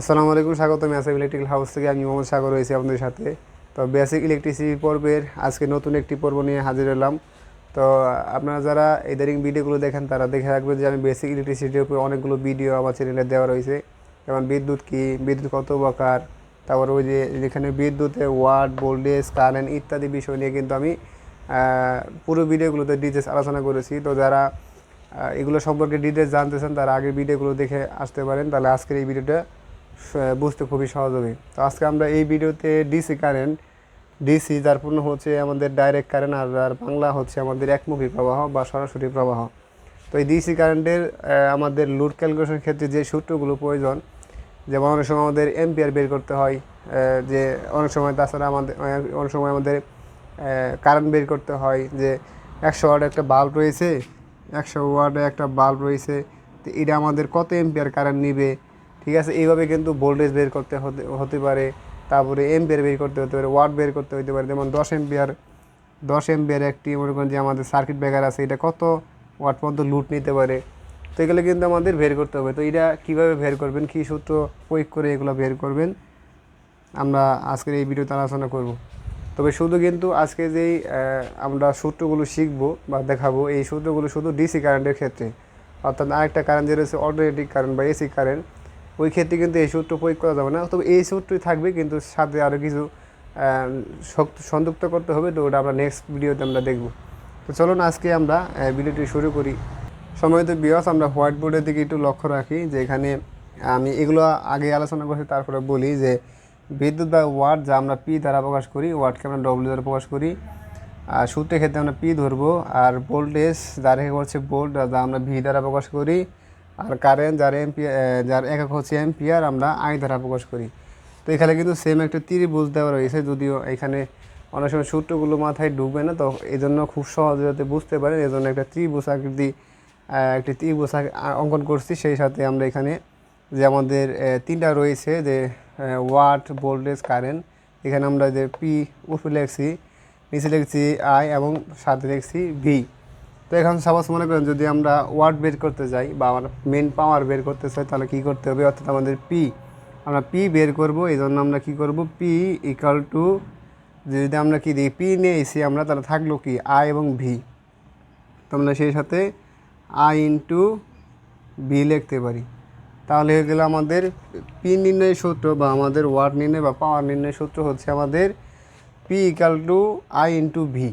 আসসালামু আলাইকুম, স্বাগত। ম্যাসিভ ইলেকট্রিক্যাল হাউস থেকে আমি মোহাম্মদ সাগর রয়েছি আপনাদের সাথে। তো বেসিক ইলেকট্রিসিটি পর্বের আজকে নতুন একটি পর্ব নিয়ে হাজির হলাম। তো আপনারা যারা ইদারিং ভিডিওগুলো দেখেন, তারা দেখে রাখবেন যে আমি বেসিক ইলেকট্রিসিটির উপরে অনেকগুলো ভিডিও আমার চ্যানেলে দেওয়া রয়েছে। যেমন বিদ্যুৎ কী, বিদ্যুৎ কত প্রকার, তারপর ওই যে যেখানে বিদ্যুতে ওয়াট, ভোল্টেজ, কারেন্ট ইত্যাদি বিষয় নিয়ে কিন্তু আমি পুরো ভিডিওগুলোতে ডিটেলস আলোচনা করেছি। তো যারা এগুলো সম্পর্কে ডিটেলস জানতে চান, তারা আগের ভিডিওগুলো দেখে আসতে পারেন। তাহলে আজকের এই ভিডিওটা বুঝতে খুবই সহজ হবে তো আজকে আমরা এই ভিডিওতে ডিসি কারেন্ট ডিসি যার পূর্ণ হচ্ছে আমাদের ডাইরেক্ট কারেন্ট আর আর বাংলা হচ্ছে আমাদের একমুখী প্রবাহ বা সরাসরি প্রবাহ। তো এই ডিসি কারেন্টের আমাদের লোড ক্যালকুলেশনের ক্ষেত্রে যে সূত্রগুলো প্রয়োজন, যেমন অনেক সময় আমাদের এম্পিয়ার বের করতে হয় যে অনেক সময় তাছাড়া আমাদের অনেক সময় আমাদের কারেন্ট বের করতে হয় যে একশো ওয়াট একটা বাল্ব রয়েছে, একশো ওয়ার্ডে একটা বাল্ব রয়েছে, তো এটা আমাদের কত এম্পিয়ার কারেন্ট নিবে? ঠিক আছে, এইভাবে কিন্তু ভোল্টেজ বের করতে হতে হতে পারে। তারপরে এম্পিয়ার বের করতে হতে পারে ওয়াট বের করতে হতে পারে। যেমন দশ এম্পিয়ার দশ এম্পিয়ার একটি, মনে করেন যে আমাদের সার্কিট ব্রেকার আছে, এটা কত ওয়াট পর্যন্ত লুট নিতে পারে? তো এগুলো কিন্তু আমাদের বের করতে হবে। তো এটা কীভাবে বের করবেন, কী সূত্র প্রয়োগ করে এগুলো বের করবেন, আমরা আজকের এই ভিডিওতে আলোচনা করব। তবে শুধু কিন্তু আজকে যেই আমরা সূত্রগুলো শিখব বা দেখাবো, এই সূত্রগুলো শুধু ডিসি কারেন্টের ক্ষেত্রে। অর্থাৎ আরেকটা কারেন্ট যেটা হচ্ছে অল্টারনেটিভ কারেন্ট বা এসি কারেন্ট ওই ক্ষেত্রে কিন্তু এই সূত্র প্রয়োগ করা যাবে না। তবে এই সূত্রই থাকবে, কিন্তু সাথে আরও কিছু শক্ত, সংযুক্ত করতে হবে, তো ওটা আমরা নেক্সট ভিডিওতে আমরা দেখব। তো চলুন আজকে আমরা ভিডিওটি শুরু করি। সময়ত বিয়স আমরা হোয়াইট বোর্ডের দিকে একটু লক্ষ্য রাখি, যে এখানে আমি এগুলো আগে আলোচনা করছি, তারপরে বলি যে বিদ্যুৎ বা ওয়াট যা আমরা পি দ্বারা প্রকাশ করি ওয়াটকে আমরা ডব্লিউ দ্বারা প্রকাশ করি, আর সূত্রের ক্ষেত্রে আমরা পি ধরবো, আর ভোল্টেজ যার হচ্ছে ভোল্ট যা আমরা ভি দ্বারা প্রকাশ করি আর কারেন্ট যার এম্পিয়ার যার একক হচ্ছে এম্পিয়ার আমরা আই দ্বারা প্রকাশ করি। তো এখানে কিন্তু সেম একটা ত্রিভুজ দেওয়া রয়েছে, যদিও এখানে অনেক সময় সূত্রগুলো মাথায় ঢুকবে না, তো এই জন্য খুব সহজে যাতে বুঝতে পারেন এই জন্য একটা ত্রিভুজ আকৃতি একটি ত্রিভুজ অঙ্কন করছি। সেই সাথে আমরা এখানে যে আমাদের তিনটা রয়েছে, যে ওয়াট ভোল্টেজ কারেন্ট এখানে আমরা যে পি উপরে লিখছি, নিচে লিখছি আই এবং সাথে লিখছি ভি তো এখন সাপোজ মনে করেন যদি আমরা ওয়ার্ড বের করতে যাই বা আমার মেন পাওয়ার বের করতে চাই, তাহলে কী করতে হবে? অর্থাৎ আমাদের পি আমরা পি বের করব এই জন্য আমরা কী করব? পি ইকাল টু যদি আমরা কি দিই পি নিয়ে এসি আমরা তাহলে থাকল কি? আই এবং ভি তো আমরা সেই সাথে আই ইন্টু ভি লিখতে পারি। তাহলে হয়ে গেল আমাদের পি নির্ণয়ের সূত্র বা আমাদের ওয়ার্ড নির্ণয় বা পাওয়ার নির্ণয়ের সূত্র হচ্ছে আমাদের P equal to I into V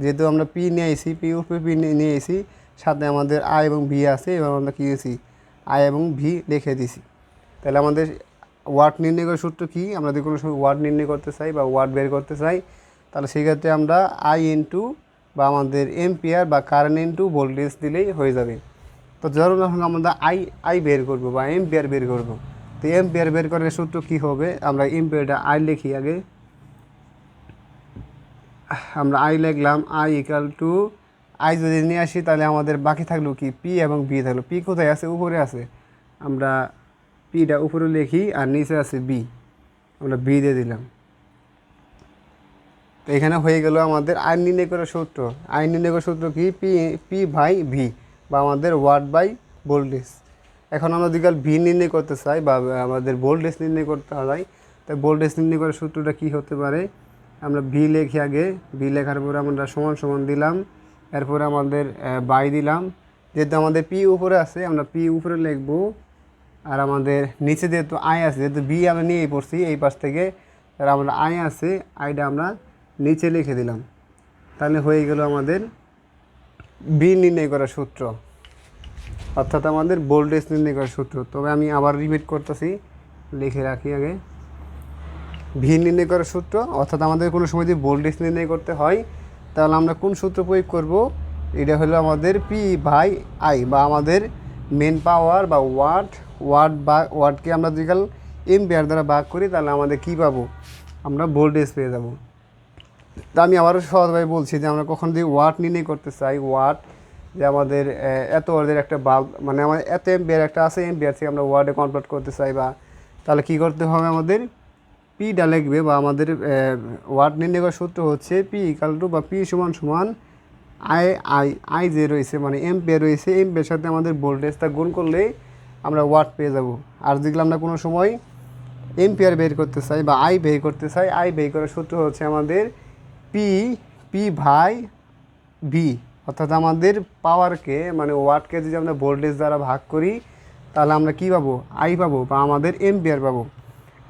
যেহেতু আমরা পি নিয়ে এসি পি উপরে পি নিয়ে এসি সাথে আমাদের আই এবং ভি আছে, এবার আমরা কী দিয়েছি আই এবং ভি লিখে দিছি। তাহলে আমাদের ওয়ার্ড নির্ণয় করার সূত্র কী? আমরা যদি কোনো সময় ওয়ার্ড নির্ণয় করতে চাই বা ওয়ার্ড বের করতে চাই, তাহলে সেক্ষেত্রে আমরা আই ইন্টু বা আমাদের এম্পিয়ার বা কারেন্ট ইন্টু ভোল্টেজ দিলেই হয়ে যাবে। তো ধরুন এখন আমরা আই আই বের করব বা এম্পিয়ার বের করব। তো এম্পিয়ার বের করার সূত্র কী হবে? আমরা এম্পিয়ারটা আই লিখি আগে। আমরা আই লিখলাম আই ইকাল টু আই যদি নিয়ে আসি, তাহলে আমাদের বাকি থাকল কি? পি এবং বি থাকল। পি কোথায় আছে? উপরে আছে। আমরা পিটা উপরে লিখি আর নিচে আছে বি আমরা বি দিয়ে দিলাম। তো এখানে হয়ে গেল আমাদের আইন নির্ণয় করার সূত্র। আইন নির্ণয় করার সূত্র কি? পি পি বাই ভি বা আমাদের ওয়াট বাই ভোল্টেজ এখন আমরা যদি ভি নির্ণয় করতে চাই বা আমাদের ভোল্টেজ নির্ণয় করতে হয় তাই ভোল্টেজ নির্ণয় করার সূত্রটা কি হতে পারে? আমরা ভি লেখি আগে। ভি লেখার পরে আমরা সমান সমান দিলাম। এরপরে আমাদের বাই দিলাম। যেহেতু আমাদের পি উপরে আছে, আমরা পি উপরে লিখব। আর আমাদের নিচে যেহেতু আই আছে, যেহেতু বি আমরা নিয়েই পড়ছি, এই পাশ থেকে আর আমরা আই আছে, আইটা আমরা নিচে লিখে দিলাম। তাহলে হয়ে গেল আমাদের বি নির্ণয় করার সূত্র। অর্থাৎ আমাদের ভোল্টেজ নির্ণয় করার সূত্র। তবে আমি আবার রিপিট করতেছি। লিখে রাখি আগে। ভি নির্ণয় করার সূত্র, অর্থাৎ আমাদের কোনো সময় যদি ভোল্টেজ নির্ণয় করতে হয়, তাহলে আমরা কোন সূত্র প্রয়োগ করব? এটা হলো আমাদের পি বাই আই বা আমাদের মেন পাওয়ার বা ওয়াট ওয়াট বা ওয়াটকে আমরা যদি কাল এম্পিয়ার দ্বারা ভাগ করি, তাহলে আমাদের কী পাবো? আমরা ভোল্টেজ পেয়ে যাব। তা আমি আবারও সহজভাবে বলছি যে আমরা কখন যদি ওয়াট নির্ণয় করতে চাই ওয়াট যে আমাদের এত ওয়ার্ডের একটা বাল্ব মানে আমাদের এত এম্পিয়ার একটা আছে এম্পিয়ার থেকে আমরা ওয়ার্ডে কনভার্ট করতে চাই বা, তাহলে কী করতে হবে আমাদের? পিটা লিখবে বা আমাদের ওয়ার্ড নির্ণয় করার সূত্র হচ্ছে পি ইকাল টু বা পি সমান সমান আই আই আই যে রয়েছে মানে এম্পিয়ার রয়েছে এম্পিয়ার সাথে আমাদের ভোল্টেজটা গুণ করলেই আমরা ওয়াট পেয়ে যাব। আর যেগুলো আমরা কোনো সময় এম্পিয়ার বের করতে চাই বা আই বের করতে চাই আই বের করার সূত্র হচ্ছে আমাদের পি পি ভাই ভি অর্থাৎ আমাদের পাওয়ারকে মানে ওয়াটকে যদি আমরা ভোল্টেজ দ্বারা ভাগ করি, তাহলে আমরা কী পাবো? আই পাবো বা আমাদের এম্পিয়ার পাবো।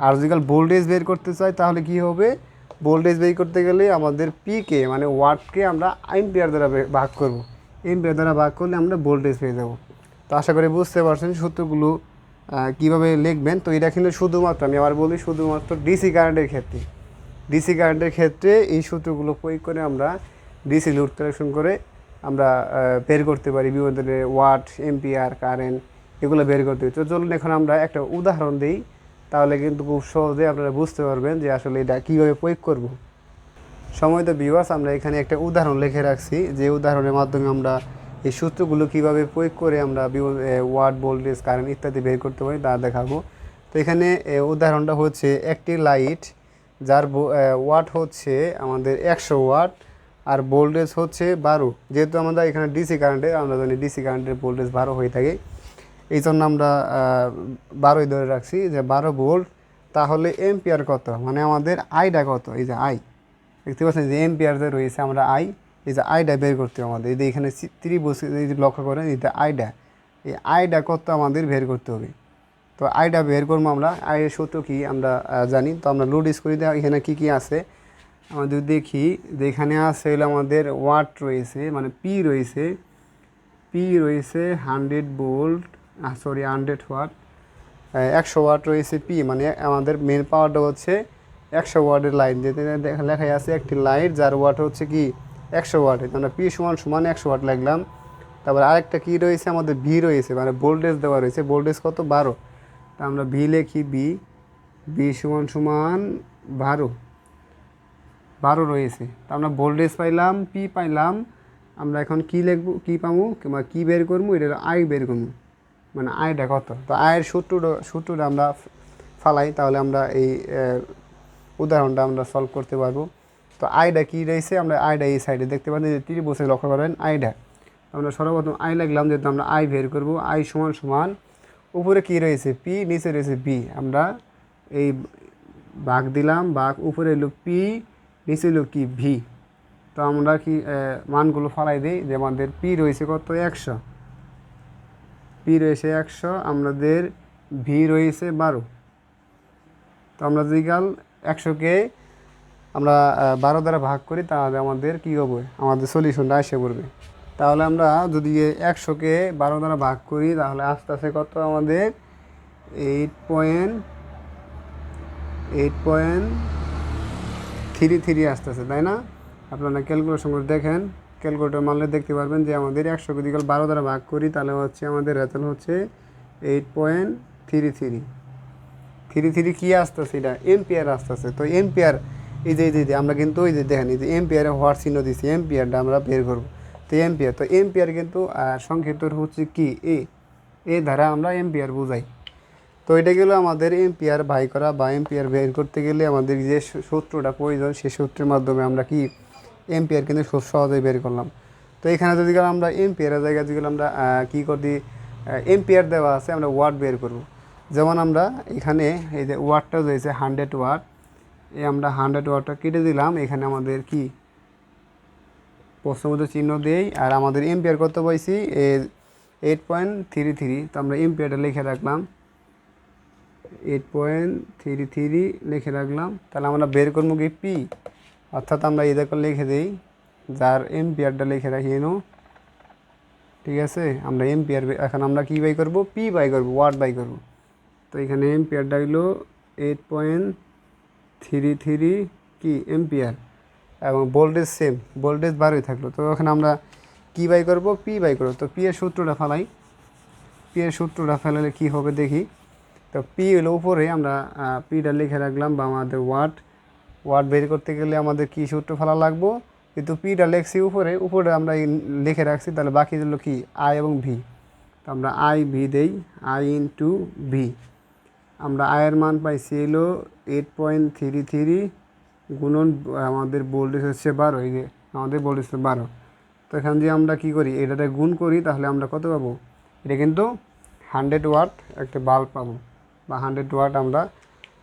আর যদি ভোল্টেজ বের করতে চাই, তাহলে কি হবে? ভোল্টেজ বের করতে গেলে আমাদের পিকে মানে ওয়াটকে আমরা এম্পিয়ার দ্বারা ভাগ করব। এম্পিয়ার দ্বারা ভাগ করলে আমরা ভোল্টেজ পেয়ে যাব। তো আশা করি বুঝতে পারছেন সূত্রগুলো কীভাবে লিখবেন। তো এটা কিন্তু শুধুমাত্র, আমি আবার বলি শুধুমাত্র ডিসি কারেন্টের ক্ষেত্রে। ডিসি কারেন্টের ক্ষেত্রে এই সূত্রগুলো প্রয়োগ করে আমরা ডিসি লোড কালেকশন করে আমরা বের করতে পারি। বিভিন্ন ধরনের ওয়াট এম্পিয়ার কারেন্ট এগুলো বের করতে পারি। তো চলুন এখন আমরা একটা উদাহরণ দিই। তাহলে কিন্তু খুব সহজে আপনারা বুঝতে পারবেন যে আসলে এটা কীভাবে প্রয়োগ করব। সময় তো বিওয়াস আমরা এখানে একটা উদাহরণ লিখে রাখছি। যে উদাহরণের মাধ্যমে আমরা এই সূত্রগুলো কীভাবে প্রয়োগ করে আমরা ওয়াট ভোল্টেজ কারেন্ট ইত্যাদি বের করতে পারি তা দেখাবো। তো এখানে উদাহরণটা হচ্ছে একটি লাইট যার ওয়াট হচ্ছে আমাদের একশো ওয়াট আর ভোল্টেজ হচ্ছে বারো। যেহেতু আমরা এখানে ডিসি কারেন্টে আমরা জানি ডিসি কারেন্টের ভোল্টেজ বারো হয়ে থাকে। এই জন্য আমরা বারোই ধরে রাখছি যে বারো ভোল্ট, তাহলে এম্পিয়ার কত? মানে আমাদের আইটা কত? এই যে আই দেখতে পাচ্ছেন যে এম্পিয়ার যে রয়েছে আমরা আই এই যে আইডা বের করতে হবে আমাদের। এই যে এখানে ত্রিভুজ, এই যে লক্ষ্য করেন, এই এটা আইডা এই আইডা কত আমাদের বের করতে হবে? তো আইডা বের করব আমরা। আইয়ের সূত্র কি আমরা জানি। তো আমরা লোড করে। দেওয়া এখানে কি কি আছে? যদি দেখি যে এখানে আছে হলো আমাদের ওয়াট রয়েছে মানে পি রয়েছে। পি রয়েছে hundred volt sorry hundred watt একশো ওয়াট রয়েছে পি মানে আমাদের মেন পাওয়ারটা হচ্ছে একশো ওয়াটের লাইন যেতে লেখাই আছে একটি লাইট যার ওয়াট হচ্ছে কি? একশো ওয়াটের আমরা পি সমান সমান একশো ওয়াট লাগলাম তারপর আরেকটা কি রয়েছে? আমাদের ভি রয়েছে মানে ভোল্টেজ দেওয়া রয়েছে। ভোল্টেজ কত? বারো। তা আমরা ভি লেখি বি বি সমান সমান বারো। বারো রয়েছে। তা আমরা ভোল্টেজ পাইলাম পি পাইলাম। আমরা এখন কি লিখব? কী পাবো? কিংবা কী বের করব? এটা আই বের করব। মানে আয়টা কত? তো আয়ের সূত্র সূত্রটা আমরা ফালাই, তাহলে আমরা এই উদাহরণটা আমরা সলভ করতে পারব। তো আয়টা কী রয়েছে? আমরা আয়টা এই সাইডে দেখতে পাচ্ছি, যে ত্রিভুজে লক্ষ্য করেন, আয়টা। আমরা সর্বপ্রথম আই লাগলাম যেহেতু আমরা আই বের করব আই সমান সমান, উপরে কি রয়েছে? পি, নিচে রয়েছে বি। আমরা এই বাঘ দিলাম বাঘ উপরে এলো পি, নিচে এলো কি? ভি। তো আমরা কি মানগুলো ফালাই দিই, যে আমাদের পি রয়েছে কত? একশো। পি রয়েছে একশো, আমাদের ভি রয়েছে বারো। তো আমরা যদি কাল একশোকে আমরা বারো দ্বারা ভাগ করি, তাহলে আমাদের কী হবে? আমাদের সলিউশনটা এসে পড়বে। তাহলে আমরা যদি একশোকে বারো দ্বারা ভাগ করি, তাহলে আস্তে আস্তে কত আমাদের? Eight point eight point three three আসতেছে তাই না? আপনারা ক্যালকুলেশন করে দেখেন। ক্যালকুলেটর মানলে দেখতে পারবেন যে আমাদের একশো যদি কাল বারো দ্বারা ভাগ করি, তাহলে হচ্ছে আমাদের রেজাল্ট হচ্ছে eight point three three three three কী আসতেছে এটা? এম্পিয়ার আসতেছে। তো এম্পিয়ার এই যে এই যে আমরা কিন্তু ওই যে দেখেন, এই যে এম্পিয়ারে হোয়াট চিহ্ন দিচ্ছি এম্পিয়ারটা আমরা বের করব। তো এম্পিয়ার তো এম্পিয়ার কিন্তু সংক্ষিপ্ত হচ্ছে কি? এ এ দ্বারা আমরা এম্পিয়ার বোঝাই। তো এটা গেলো আমাদের এম্পিয়ার বাই করা বা এম্পিয়ার বের করতে গেলে আমাদের যে সূত্রটা প্রয়োজন সেই সূত্রের মাধ্যমে আমরা কি এম্পিয়ার কিন্তু খুব সহজেই বের করলাম। তো এখানে যদি গেলাম আমরা এম্পিয়ারের জায়গায় যদি আমরা কী করি এম্পিয়ার দেওয়া আছে, আমরা ওয়াট বের করব। যেমন আমরা এখানে এই যে ওয়াটটা রয়েছে হান্ড্রেড ওয়াট এই আমরা হান্ড্রেড ওয়াটটা কেটে দিলাম। এখানে আমাদের কি? প্রশ্নবোধ চিহ্ন দেই, আর আমাদের এম্পিয়ার কত পাইছি? Eight point three three. তো আমরা এম্পিয়ারটা লিখে রাখলাম। এইট পয়েন্ট থ্রি থ্রি লিখে রাখলাম। তাহলে আমরা বের করব কি? পি। অর্থাৎ আমরা এই দেখো লিখে দিই, যার এম্পিয়ারটা লিখে রাখি এনো। ঠিক আছে? আমরা এম্পিয়ার এখন আমরা কী বাই করব? পি বাই করব, ওয়াট বাই করব। তো এখানে এম্পিয়ারটা হলো এইট পয়েন্ট থ্রি থ্রি কি? এম্পিয়ার। এবং ভোল্টেজ সেম ভোল্টেজ বারোই থাকল। তো ওখানে আমরা কী বাই করব? পি বাই করব। তো পি সূত্রটা ফেলাই। পি এর সূত্রটা ফেলালে কী হবে দেখি। তো পি হলো উপরে, আমরা পিটা লিখে রাখলাম বা আমাদের ওয়াট। ওয়াট বের করতে গেলে আমাদের কী সূত্র ফেলা লাগবো? কিন্তু পিটা লিখছি উপরে উপরে আমরা লিখে রাখছি, তাহলে বাকি হলো কি? আই এবং ভি তো আমরা আই ভি দেই আই ইন টু ভি আমরা আয়ের মান পাইছি এলো এইট পয়েন্ট থ্রি থ্রি গুণন আমাদের ভোল্টেজ হচ্ছে বারো, এই যে আমাদের ভোল্টেজ হচ্ছে বারো। তো এখান দিয়ে আমরা কী করি? এটাতে গুণ করি, তাহলে আমরা কত পাবো? এটা কিন্তু হান্ড্রেড ওয়াট একটা বাল্ব পাবো, বা হান্ড্রেড ওয়াট আমরা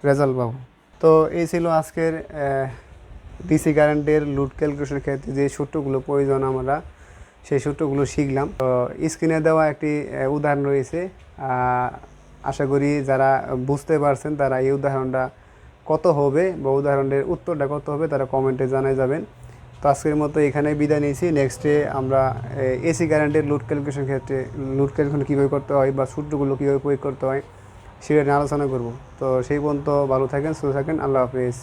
রেজাল্ট পাবো। তো এই ছিল আজকের ডিসি কারেন্টের লুট ক্যালকুলেশনের ক্ষেত্রে যে সূত্রগুলো প্রয়োজন আমরা, সেই সূত্রগুলো শিখলাম। তো স্ক্রিনে দেওয়া একটি উদাহরণ রয়েছে। আশা করি যারা বুঝতে পারছেন তারা এই উদাহরণটা কত হবে বা উদাহরণের উত্তরটা কত হবে তারা কমেন্টে জানাই যাবেন। তো আজকের মতো এখানে বিদায় নিয়েছি। নেক্সটে আমরা এসি কারেন্টের লুট ক্যালকুলেশন ক্ষেত্রে লুট ক্যালকুলেশন কীভাবে করতে হয় বা সূত্রগুলো কীভাবে প্রয়োগ করতে হয় সেটা নিয়ে আলোচনা করব। তো সেই পর্যন্ত ভালো থাকেন সুস্থ থাকেন আল্লাহ হাফিজ।